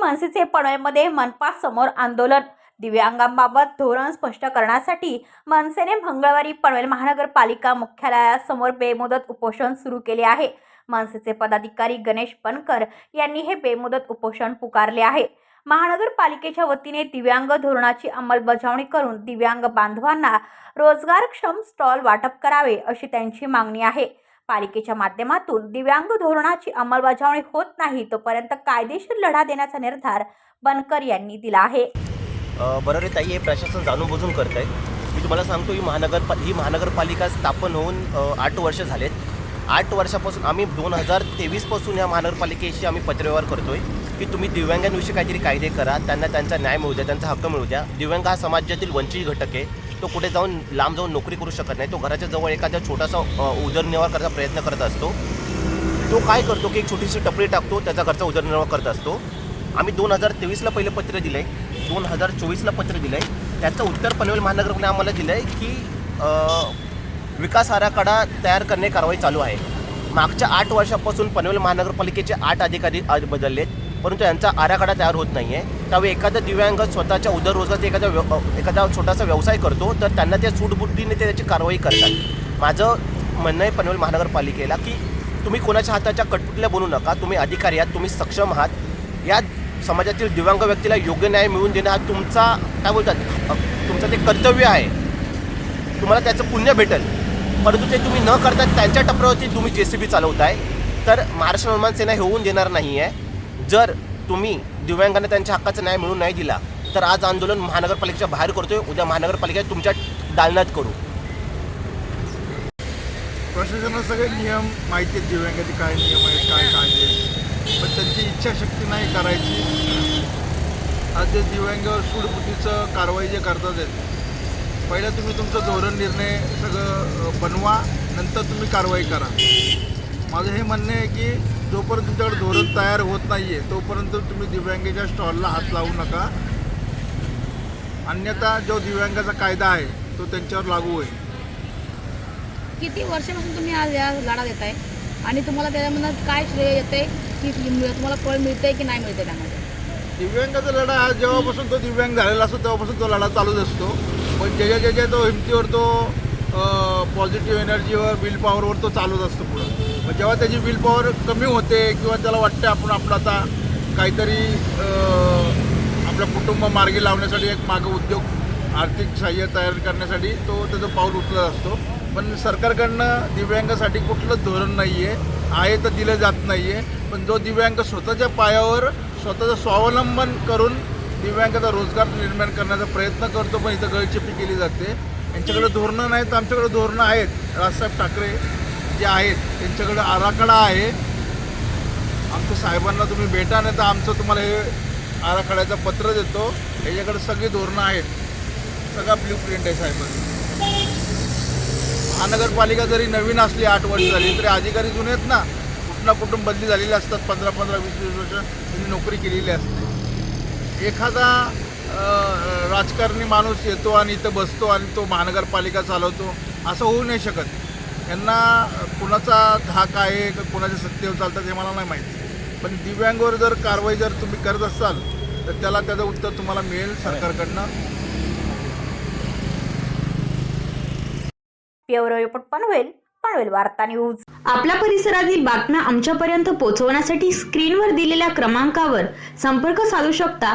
मनसेचे पनवेलमध्ये मनपा समोर आंदोलन. दिव्यांगांबाबत धोरण स्पष्ट करण्यासाठी मनसेने मंगळवारी पनवेल महानगरपालिका मुख्यालयासमोर बेमुदत उपोषण सुरू केले आहे. मनसेचे पदाधिकारी गणेश पनकर यांनी हे बेमुदत उपोषण पुकारले आहे. महानगरपालिकेच्या वतीने दिव्यांग धोरणाची अंमलबजावणी करून दिव्यांग बांधवांना रोजगारक्षम स्टॉल वाटप करावे अशी त्यांची मागणी आहे. पालिकेच्या माध्यमातून दिव्यांग धोरणाची अंमलबजावणी होत नाही तोपर्यंत कायदेशीर लढा देण्याचा निर्धार बनकर यांनी दिला आहे. बरं रे ताई हे प्रशासन जाणून बुजून करत आहे मी तुम्हाला सांगतो ही महानगर ही महानगरपालिका स्थापन होऊन आठ वर्ष झालेत. आठ वर्षापासून आम्ही दोन हजार तेवीसपासून या महानगरपालिकेशी आम्ही पत्रव्यवहार करतो आहे की तुम्ही दिव्यांगांविषयी काहीतरी कायदे करा त्यांना त्यांचा न्याय मिळू द्या त्यांचा हक्क मिळू द्या. दिव्यांग हा समाजातील वंचित घटक आहे. तो कुठे जाऊन लांब जाऊन नोकरी करू शकत नाही. तो घराच्या जवळ एखादा छोटासा उदरनिर्वाह करायचा प्रयत्न करत असतो. तो काय करतो की एक छोटीशी टपरी टाकतो त्याचा घरचा उदरनिर्वाह करत असतो. आम्ही दोन हजार तेवीसला पहिलं पत्र दिलं आहे दोन हजार चोवीसला पत्र दिलं आहे त्याचं उत्तर पनवेल महानगरने आम्हाला दिलं आहे की विकास आराखडा तयार करणे कारवाई चालू आहे. मागच्या आठ वर्षापासून पनवेल महानगरपालिकेचे आठ अधिकारी बदलले आहेत परंतु यांचा आराखडा तयार होत नाही आहे त्यावेळी एखादा दिव्यांग स्वतःच्या उदररोजगार एखादा व्य एखादा छोटासा व्यवसाय करतो तर त्यांना त्या सूटबुद्धीने ते त्याची कारवाई करतात. माझं म्हणणं आहे पनवेल महानगरपालिकेला की तुम्ही कोणाच्या हाताच्या कटपुटल्या बनू नका तुम्ही अधिकारी आहात तुम्ही सक्षम आहात. या समाजातील दिव्यांग व्यक्तीला योग्य न्याय मिळवून देणं हा तुमचा काय बोलतात तुमचं ते कर्तव्य आहे. तुम्हाला त्याचं पुण्य भेटेल. परंतु ते तुम्ही न करता त्यांच्या टपऱ्यावरती तुम्ही जे सी बी चालवताय. तर महाराष्ट्र निर्माण सेना हे होऊन देणार नाही आहे जर तुम्ही दिव्यांगांना त्यांच्या हक्काचा न्याय मिळून नाही दिला तर आज आंदोलन महानगरपालिकेच्या बाहेर करतोय. उद्या महानगरपालिका तुमच्या दालनात करू. प्रशासनाला सगळे नियम माहिती आहेत. दिव्यांगाचे काय नियम आहेत काय कायदे आहेत पण त्यांची इच्छाशक्ती नाही करायची. आज जे दिव्यांगावर सूडबुद्धीचं कारवाई जे करतात आहेत पहिलं तुम्ही तुमचं धोरण निर्णय सगळं बनवा. नंतर तुम्ही कारवाई करा. माझं हे म्हणणं आहे की जोपर्यंत तुमच्याकडे धोरण तयार होत नाही आहे तोपर्यंत तुम्ही दिव्यांगाच्या स्टॉलला हात लावू नका. अन्यथा जो दिव्यांगाचा कायदा आहे तो त्यांच्यावर लागू होईल. किती वर्षापासून तुम्ही आज या लढा देताय? आणि तुम्हाला त्याच्यामधून काय श्रेय येते की तुम्हाला फळ मिळतंय की नाही मिळतंय त्यामध्ये? दिव्यांगाचा लढा हा जेव्हापासून तो दिव्यांग झालेला असतो तेव्हापासून तो लढा चालूच असतो. पण ज्याच्या ज्याच्या तो हिमतीवर तो पॉझिटिव्ह एनर्जीवर विल पॉवरवर तो चालूच असतो पुढं. मग जेव्हा त्याची विल पॉवर कमी होते किंवा त्याला वाटते आपण आपलं आता काहीतरी आपलं कुटुंब मार्गी लावण्यासाठी एक मागं उद्योग आर्थिक सहाय्य तयार करण्यासाठी तो त्याचं पाऊल उचलत असतो. पण सरकारकडनं दिव्यांगासाठी कुठलंच धोरण नाही आहे आहे तर दिलं जात नाही आहे पण जो दिव्यांग स्वतःच्या पायावर स्वतःचं स्वावलंबन करून दिव्यांगाचा रोजगार निर्माण करण्याचा प्रयत्न करतो पण इथं गळचेपी केली जाते. यांच्याकडे धोरणं नाहीत आमच्याकडे धोरणं आहेत. राजसाहेब ठाकरे जे आहेत त्यांच्याकडे आराखडा आहे. आमच्या साहेबांना तुम्ही भेटा नाही तर आमचं तुम्हाला हे आराखड्याचं पत्र देतो. याच्याकडे सगळी धोरणं आहेत. सगळा ब्ल्यू प्रिंट आहे साहेबांचा. महानगरपालिका जरी नवीन असली आठ वर्ष झाली तरी अधिकारी जुने आहेत ना. कुठं ना कुठून बदली झालेली असतात. पंधरा पंधरा वीस वीस वर्ष त्यांनी नोकरी केलेली असते. एखादा राजकारणी माणूस येतो आणि इथं बसतो आणि तो महानगरपालिका चालवतो असं होऊ नाही शकत. यांना कुणाचा धाक आहे का कुणाच्या सत्तेवर चालतात हे मला नाही माहिती. पण दिव्यांगावर जर कारवाई जर तुम्ही करत असाल तर त्याला त्याचं उत्तर तुम्हाला मिळेल सरकारकडनं. Bureau report Panvel Panvel Varta news. आपल्या परिसरातील बातम्या आमच्यापर्यंत पोहोचवण्यासाठी स्क्रीनवर दिलेल्या क्रमांकावर संपर्क साधू शकता.